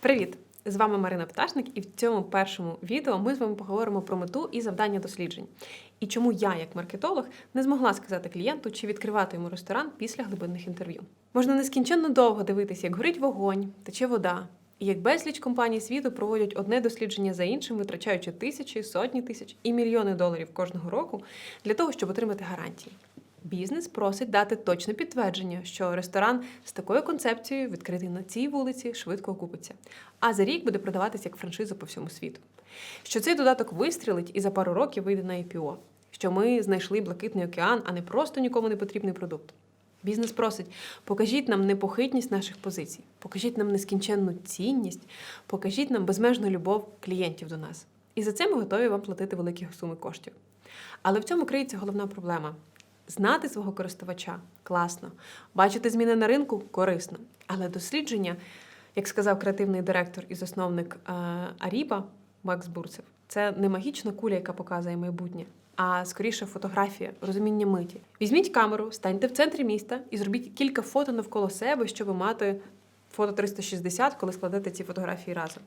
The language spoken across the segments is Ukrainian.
Привіт! З вами Марина Пташник, і в цьому першому відео ми з вами поговоримо про мету і завдання досліджень. І чому я, як маркетолог, не змогла сказати клієнту, чи відкривати йому ресторан після глибинних інтерв'ю. Можна нескінченно довго дивитися, як горить вогонь, тече вода, і як безліч компаній світу проводять одне дослідження за іншим, витрачаючи тисячі, сотні тисяч і мільйони доларів кожного року для того, щоб отримати гарантії. Бізнес просить дати точне підтвердження, що ресторан з такою концепцією, відкритий на цій вулиці, швидко окупиться, а за рік буде продаватися як франшиза по всьому світу. Що цей додаток вистрілить і за пару років вийде на IPO, що ми знайшли блакитний океан, а не просто нікому не потрібний продукт. Бізнес просить, покажіть нам непохитність наших позицій, покажіть нам нескінченну цінність, покажіть нам безмежну любов клієнтів до нас. І за це ми готові вам платити великі суми коштів. Але в цьому криється головна проблема. Знати свого користувача класно, бачити зміни на ринку корисно. Але дослідження, як сказав креативний директор і засновник е, Аріба Макс Бурцев, це не магічна куля, яка показує майбутнє, а скоріше фотографія, розуміння миті. Візьміть камеру, станьте в центрі міста і зробіть кілька фото навколо себе, щоб мати фото 360, коли складете ці фотографії разом.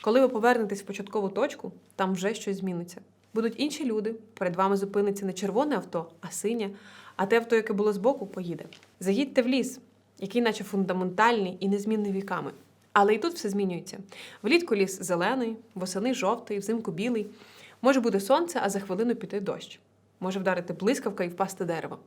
Коли ви повернетесь в початкову точку, там вже щось зміниться. Будуть інші люди, перед вами зупиниться не червоне авто, а синє, а те авто, яке було збоку, поїде. Заїдьте в ліс, який наче фундаментальний і незмінний віками. Але і тут все змінюється. Влітку ліс зелений, восени жовтий, взимку білий. Може бути сонце, а за хвилину піти дощ. Може вдарити блискавка і впасти дерево.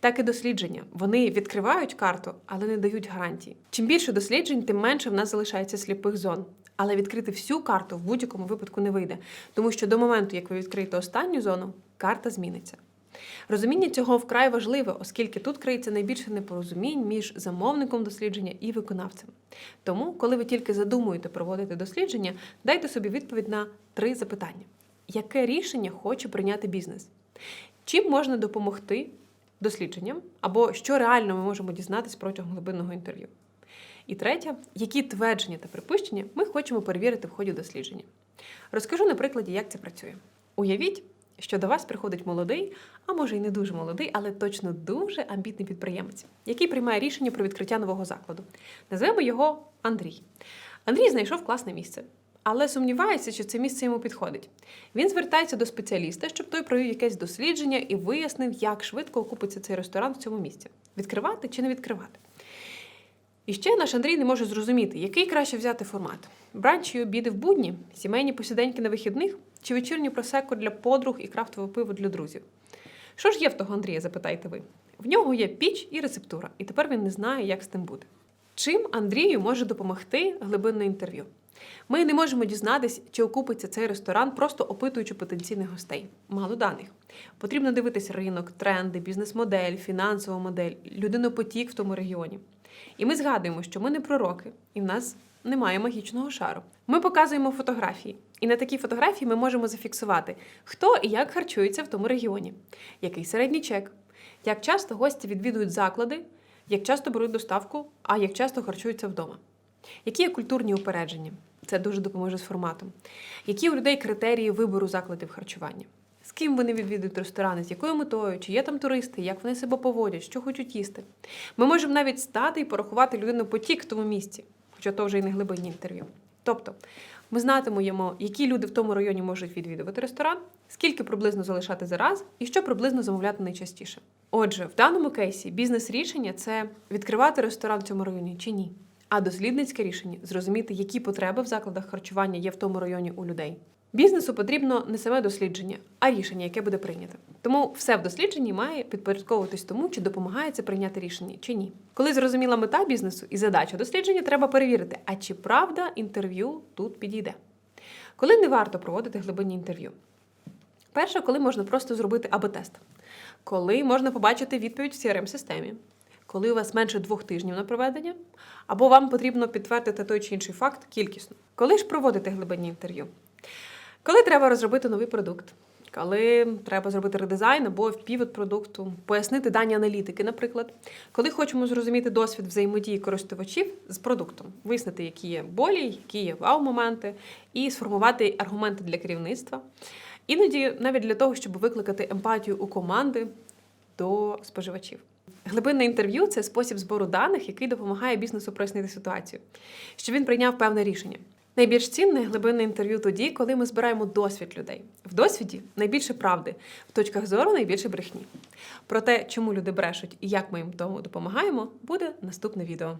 Так і дослідження. Вони відкривають карту, але не дають гарантії. Чим більше досліджень, тим менше в нас залишається сліпих зон. Але відкрити всю карту в будь-якому випадку не вийде, тому що до моменту, як ви відкриєте останню зону, карта зміниться. Розуміння цього вкрай важливе, оскільки тут криється найбільше непорозумінь між замовником дослідження і виконавцем. Тому, коли ви тільки задумуєте проводити дослідження, дайте собі відповідь на три запитання: яке рішення хоче прийняти бізнес? Чим можна допомогти дослідженням, або що реально ми можемо дізнатись протягом глибинного інтерв'ю? І третє, які твердження та припущення ми хочемо перевірити в ході дослідження. Розкажу на прикладі, як це працює. Уявіть, що до вас приходить молодий, а може й не дуже молодий, але точно дуже амбітний підприємець, який приймає рішення про відкриття нового закладу. Назвемо його Андрій. Андрій знайшов класне місце, але сумнівається, чи це місце йому підходить. Він звертається до спеціаліста, щоб той провів якесь дослідження і вияснив, як швидко окупиться цей ресторан в цьому місці: відкривати чи не відкривати. І ще наш Андрій не може зрозуміти, який краще взяти формат: бранчі і обіди в будні, сімейні посіденьки на вихідних чи вечірню просеку для подруг і крафтове пиво для друзів. Що ж є в того Андрія, запитаєте ви? В нього є піч і рецептура, і тепер він не знає, як з тим бути. Чим Андрію може допомогти глибинне інтерв'ю? Ми не можемо дізнатися, чи окупиться цей ресторан, просто опитуючи потенційних гостей. Мало даних. Потрібно дивитися ринок, тренди, бізнес-модель, фінансову модель, людинопотік в тому регіоні. І ми згадуємо, що ми не пророки, і в нас немає магічного шару. Ми показуємо фотографії, і на такій фотографії ми можемо зафіксувати, хто і як харчується в тому регіоні, який середній чек, як часто гості відвідують заклади, як часто беруть доставку, а як часто харчуються вдома. Які є культурні упередження? Це дуже допоможе з форматом. Які у людей критерії вибору закладів харчування? З ким вони відвідують ресторани, з якою метою, чи є там туристи, як вони себе поводять, що хочуть їсти. Ми можемо навіть стати і порахувати людину потік в тому місці, хоча то вже і не глибинні інтерв'ю. Тобто, ми знатимемо, які люди в тому районі можуть відвідувати ресторан, скільки приблизно залишати за раз і що приблизно замовляти найчастіше. Отже, в даному кейсі бізнес-рішення це відкривати ресторан в цьому районі чи ні. А дослідницьке рішення зрозуміти, які потреби в закладах харчування є в тому районі у людей. Бізнесу потрібно не саме дослідження, а рішення, яке буде прийнято. Тому все в дослідженні має підпорядковуватись тому, чи допомагає це прийняти рішення, чи ні. Коли зрозуміла мета бізнесу і задача дослідження, треба перевірити, а чи правда інтерв'ю тут підійде. Коли не варто проводити глибинні інтерв'ю? Перше, коли можна просто зробити АБ-тест, коли можна побачити відповідь в crm системі коли у вас менше двох тижнів на проведення, або вам потрібно підтвердити той чи інший факт кількісно. Коли ж проводити глибинні інтерв'ю? Коли треба розробити новий продукт, коли треба зробити редизайн або впівод продукту, пояснити дані аналітики, наприклад, коли хочемо зрозуміти досвід взаємодії користувачів з продуктом, вияснити, які є болі, які є вау-моменти, і сформувати аргументи для керівництва. Іноді навіть для того, щоб викликати емпатію у команди до споживачів. Глибинне інтерв'ю це спосіб збору даних, який допомагає бізнесу прояснити ситуацію, щоб він прийняв певне рішення. Найбільш цінне глибинне інтерв'ю тоді, коли ми збираємо досвід людей. В досвіді найбільше правди, в точках зору найбільше брехні. Про те, чому люди брешуть і як ми їм тому допомагаємо, буде наступне відео.